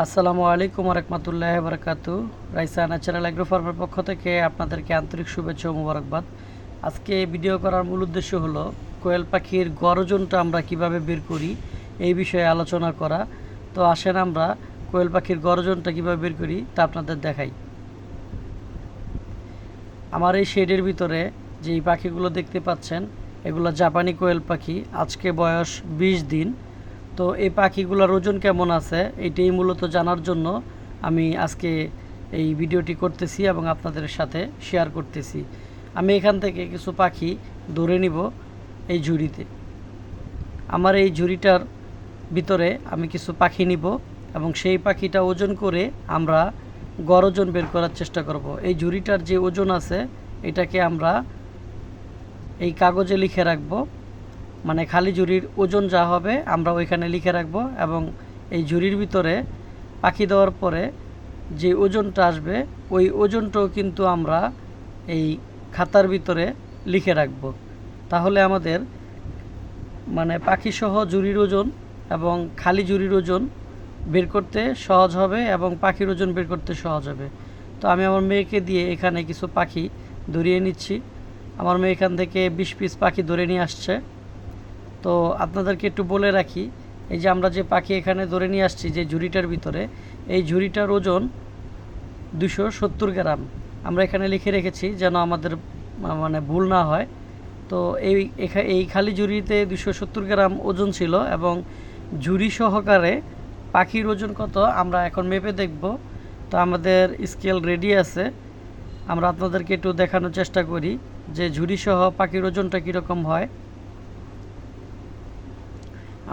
আসসালামু আলাইকুম রহমতুল্লাহ বরকাতু রাইসা ন্যাচারাল অ্যাগ্রো ফার্মের পক্ষ থেকে আপনাদেরকে আন্তরিক শুভেচ্ছা ও মুবারকবাদ। আজকে ভিডিও করার মূল উদ্দেশ্য হলো, কোয়েল পাখির গরজনটা আমরা কীভাবে বের করি, এই বিষয়ে আলোচনা করা। তো আসেন আমরা, কোয়েল পাখির গরজনটা কীভাবে বের করি তা আপনাদের দেখাই। আমার এই শেডের ভিতরে যে এই পাখিগুলো দেখতে পাচ্ছেন, এগুলো জাপানি কোয়েল পাখি। আজকে বয়স ২০ দিন। তো এই পাখিগুলোর ওজন কেমন আছে? এটাই মূলত জানার জন্য আমি আজকে এই ভিডিওটি করতেছি এবং আপনাদের সাথে শেয়ার করতেছি। আমি এখান থেকে কিছু পাখি ধরে নিব এই ঝুড়িতে। আমার এই ঝুড়িটার ভিতরে আমি কিছু পাখি নিব এবং সেই পাখিটা ওজন করে আমরা গড় ওজন বের করার চেষ্টা করব। এই ঝুড়িটার যে ওজন আছে, এটাকে আমরা এই কাগজে লিখে রাখব। মানে খালি ঝুড়ির ওজন যা হবে আমরা ওইখানে লিখে রাখব এবং এই ঝুড়ির ভিতরে পাখি দেওয়ার পরে যে ওজনটা আসবে, ওই ওজনটাও কিন্তু আমরা এই খাতার ভিতরে লিখে রাখব। তাহলে আমাদের মানে পাখিসহ ঝুড়ির ওজন এবং খালি ঝুড়ির ওজন বের করতে সহজ হবে এবং পাখির ওজন বের করতে সহজ হবে। তো আমি আমার মেয়েকে দিয়ে এখানে কিছু পাখি ধরিয়ে নিচ্ছি। আমার মেয়ে এখান থেকে বিশ পিস পাখি ধরে নিয়ে আসছে। তো আপনাদেরকে একটু বলে রাখি, এই যে আমরা যে পাখি এখানে ধরে নিয়ে আসছি যে ঝুড়িটার ভিতরে, এই ঝুড়িটার ওজন দুশো সত্তর গ্রাম। আমরা এখানে লিখে রেখেছি যেন আমাদের মানে ভুল না হয়। তো এই এই খালি ঝুড়িতে দুশো সত্তর গ্রাম ওজন ছিল এবং ঝুড়ি সহকারে পাখির ওজন কত আমরা এখন মেপে দেখব। তো আমাদের স্কেল রেডি আছে। আমরা আপনাদেরকে একটু দেখানোর চেষ্টা করি যে ঝুড়ি সহ পাখির ওজনটা কীরকম হয়।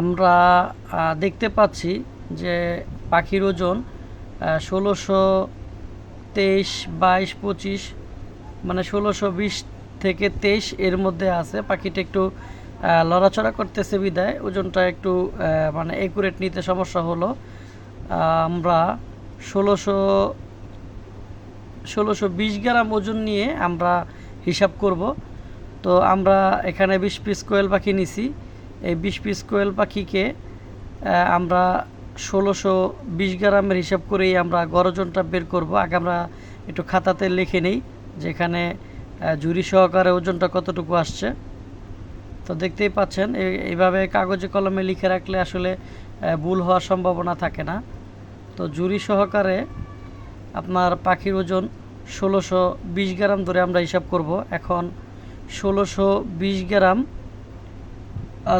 আমরা দেখতে পাচ্ছি যে পাখির ওজন ষোলোশো তেইশ, বাইশ, পঁচিশ মানে ষোলোশো বিশ থেকে তেইশ এর মধ্যে আছে। পাখিটা একটু লড়াচড়া করতেছে বিদায়। ওজনটা একটু মানে একুরেট নিতে সমস্যা হলো। আমরা ষোলোশো ষোলোশো বিশ গ্রাম ওজন নিয়ে আমরা হিসাব করব। তো আমরা এখানে বিশ পিস কোয়েল পাখি নিছি। এই বিশ পিস কোয়েল পাখিকে আমরা ষোলোশো বিশ গ্রামের হিসাব করেই আমরা গরজনটা বের করব। আগে আমরা একটু খাতাতে লিখে নেই, যেখানে জুরি সহকারে ওজনটা কতটুকু আসছে। তো দেখতেই পাচ্ছেন এই- এইভাবে কাগজে কলমে লিখে রাখলে আসলে ভুল হওয়ার সম্ভাবনা থাকে না। তো জুরি সহকারে আপনার পাখির ওজন ষোলোশো বিশ গ্রাম ধরে আমরা হিসাব করব। এখন ষোলোশো বিশ গ্রাম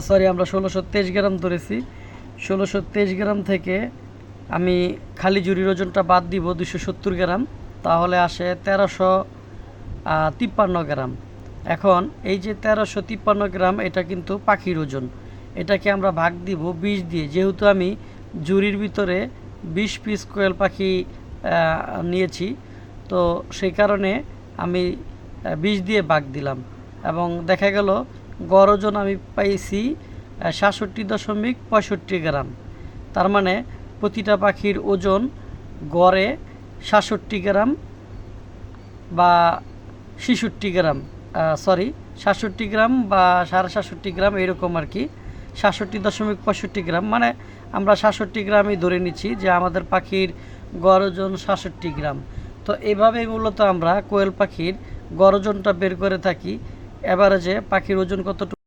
সরি আমরা ষোলোশো তেইশ গ্রাম ধরেছি। ষোলোশো তেইশ গ্রাম থেকে আমি খালি জুরির ওজনটা বাদ দিব দুশো সত্তর গ্রাম, তাহলে আসে তেরোশো তিপ্পান্ন গ্রাম। এখন এই যে তেরোশো তিপ্পান্ন গ্রাম, এটা কিন্তু পাখির ওজন। এটাকে আমরা ভাগ দিব বিশ দিয়ে। যেহেতু আমি জুরির ভিতরে বিশ পিস কোয়েল পাখি নিয়েছি, তো সেই কারণে আমি বিষ দিয়ে ভাগ দিলাম। এবং দেখা গেল গড় ওজন আমি পাইছি সাতষট্টি দশমিক পঁয়ষট্টি গ্রাম। তার মানে প্রতিটা পাখির ওজন গড়ে সাতষট্টি গ্রাম বা ছেষট্টি গ্রাম সরি সাতষট্টি গ্রাম বা সাড়ে সাতষট্টি গ্রাম এরকম আর কি। সাতষট্টি দশমিক পঁয়ষট্টি গ্রাম মানে আমরা সাতষট্টি গ্রামই ধরে নিচ্ছি যে আমাদের পাখির গড় ওজন সাতষট্টি গ্রাম। তো এভাবেই মূলত আমরা কোয়েল পাখির গড় ওজনটা বের করে থাকি। এভারেজে পাখির ওজন কতটুকু?